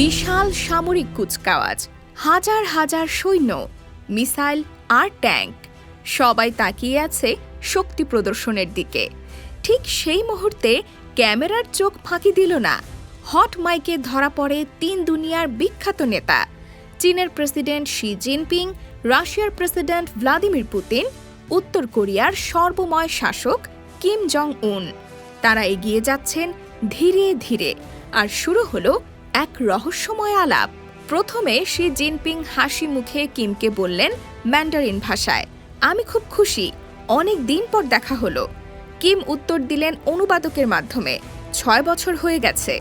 বিশাল সামরিক কুচকাওয়াজ, হাজার হাজার সৈন্য, মিসাইল আর ট্যাঙ্ক, সবাই তাকিয়ে আছে শক্তি প্রদর্শনের দিকে। ঠিক সেই মুহূর্তে ক্যামেরার চোখ ফাঁকি দিল না, হট মাইকে ধরা পড়ে তিন দুনিয়ার বিখ্যাত নেতা। চীনের প্রেসিডেন্ট শি জিনপিং, রাশিয়ার প্রেসিডেন্ট ভ্লাদিমির পুতিন, উত্তর কোরিয়ার সর্বময় শাসক কিম জং উন। তারা এগিয়ে যাচ্ছেন ধীরে ধীরে, আর শুরু হলো এক রহস্যময় আলাপ। প্রথমে শি জিনপিং হাসি মুখে কিমকে বললেন, ম্যান্ডারিন ভাষায়। আমি খুব খুশি। অনেক দিন পর দেখা হলো। কিম উত্তর দিলেন, অনুবাদকের মাধ্যমে। ছয় বছর হয়ে গেছে।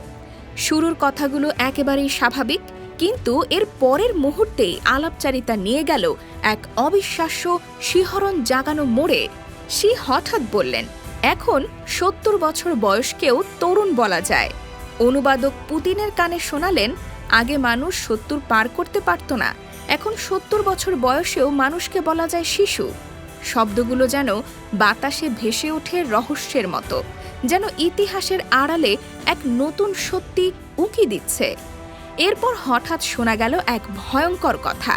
শুরুর কথাগুলো একেবারেই স্বাভাবিক, কিন্তু এর পরের মুহূর্তেই আলাপচারিতা নিয়ে গেল এক অবিশ্বাস্য শিহরণ জাগানো মোড়ে। সি হঠাৎ বললেন, এখন সত্তর বছর বয়সকেও তরুণ বলা যায়। অনুবাদক পুতিনের কানে শোনালেন, আগে মানুষ সত্তর পার করতে পারত না। এখন সত্তর বছর বয়সেও মানুষকে বলা যায় শিশু। শব্দগুলো যেন বাতাসে ভেসে ওঠে রহস্যের মতো, যেন ইতিহাসের আড়ালে এক নতুন সত্যি উঁকি দিচ্ছে। এরপর হঠাৎ শোনা গেল এক ভয়ঙ্কর কথা।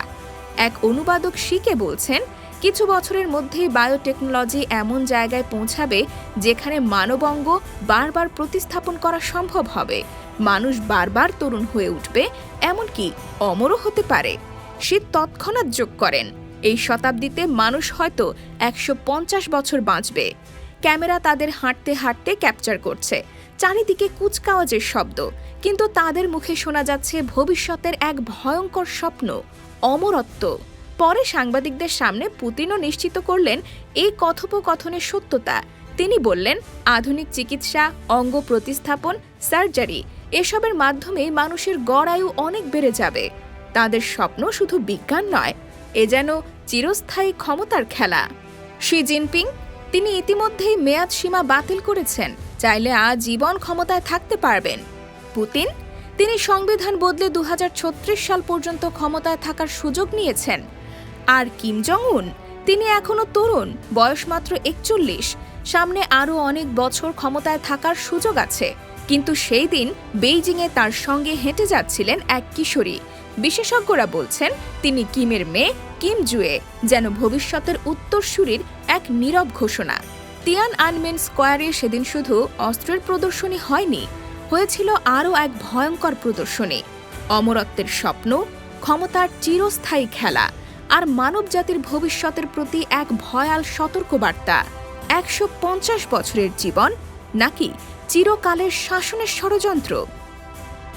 এক অনুবাদক শিকে বলছেন কিছু বছরের মধ্যেই বায়োটেকনোলজি এমন জায়গায় পৌঁছাবে যেখানে মানবঙ্গ বারবার প্রতিস্থাপন করা সম্ভব হবে। মানুষ বারবার তরুণ হয়ে উঠবে, এমনকি অমরও হতে পারে। সে তৎক্ষণাৎ যোগ করেন। এই শতাব্দীতে মানুষ হয়তো একশো পঞ্চাশ বছর বাঁচবে। ক্যামেরা তাদের হাঁটতে হাঁটতে ক্যাপচার করছে। চারিদিকে কুচকাওয়াজের শব্দ। কিন্তু তাদের মুখে শোনা যাচ্ছে ভবিষ্যতের এক ভয়ঙ্কর স্বপ্ন, অমরত্ব। পরে সাংবাদিকদের সামনে পুতিনও নিশ্চিত করলেন এই কথোপকথনের সত্যতা। তিনি বললেন, আধুনিক চিকিৎসা, অঙ্গ প্রতিস্থাপন, সার্জারি, এসবের মাধ্যমে মানুষের গড় আয়ু অনেক বেড়ে যাবে। তাদের স্বপ্ন শুধু বিজ্ঞান নয়, এ যেন চিরস্থায়ী ক্ষমতার খেলা। শি জিনপিং, তিনি ইতিমধ্যেই মেয়াদ সীমা বাতিল করেছেন, চাইলে আজীবন ক্ষমতায় থাকতে পারবেন। পুতিন, তিনি সংবিধান বদলে দু হাজার ছত্রিশ সাল পর্যন্ত ক্ষমতায় থাকার সুযোগ নিয়েছেন। আর কিম জং উন তিনি এখনও তরুণ, বয়স মাত্র একচল্লিশ। সামনে আরও অনেক বছর ক্ষমতায় থাকার সুযোগ আছে। কিন্তু সেই দিন বেইজিংয়ে তার সঙ্গে হেঁটে যাচ্ছিলেন এক কিশোরী। বিশেষজ্ঞরা বলছেন, তিনি কিমের মেয়ে কিম জুয়ে, যেন ভবিষ্যতের উত্তরসূরির এক নীরব ঘোষণা। তিয়ান আনমেন স্কোয়ারে সেদিন শুধু অস্ত্রের প্রদর্শনী হয়নি, হয়েছিল আরও এক ভয়ঙ্কর প্রদর্শনী। অমরত্বের স্বপ্ন, ক্ষমতার চিরস্থায়ী খেলা। আর মানব জাতির ভবিষ্যতের প্রতি এক ভয়াল সতর্কবার্তা। একশো পঞ্চাশ বছরের জীবন নাকি চিরকালের শাসনের ষড়যন্ত্র?